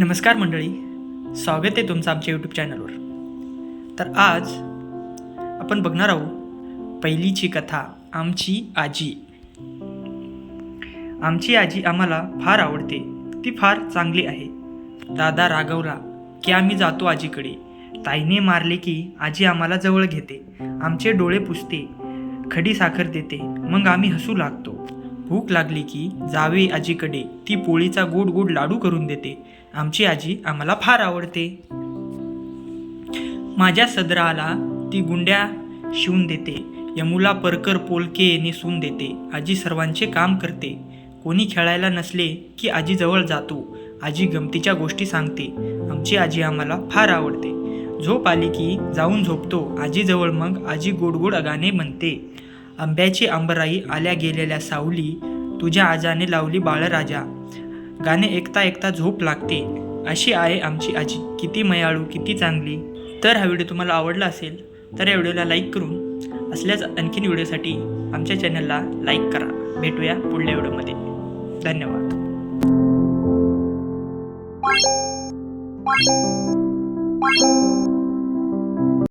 नमस्कार मंडळी. स्वागत आहे तुमचं आमच्या यूट्यूब चॅनलवर तर आज आपण बघणार आहोत पहिलीची कथा आमची आजी. आमची आजी आम्हाला फार आवडते. ती फार चांगली आहे. दादा रागवला की आम्ही जातो आजीकडे. ताईने मारले की आजी आम्हाला जवळ घेते. आमचे डोळे पुसते. खडी साखर देते. मग आम्ही हसू लागतो. भूक लागली की जावे आजीकडे. ती पोळीचा गोड गोड लाडू करून देते. आमची आजी आम्हाला फार आवडते. माझ्या सदराला ती गुंड्या शिवून देते. यमुला परकर पोलके नेसून देते. आजी सर्वांचे काम करते. कोणी खेळायला नसले की आजी जवळ जातो. आजी गमतीच्या गोष्टी सांगते. आमची आजी आम्हाला फार आवडते. झोप आली की जाऊन झोपतो. आजीजवळ मग आजी गोड गोड म्हणते. आंब्याची आंबराई आल्या गेलेल्या सावली तुझ्या आजाने लावली बाळराजा. गाणे ऐकता ऐकता झोप लागते. अशी आहे आमची आजी. किती मयाळू किती चांगली. तर हा व्हिडिओ तुम्हाला आवडला असेल तर या व्हिडिओला लाईक करून असल्याच आणखीन व्हिडिओसाठी आमच्या चॅनलला लाईक करा. भेटूया पुढल्या व्हिडिओमध्ये. धन्यवाद. Thank you.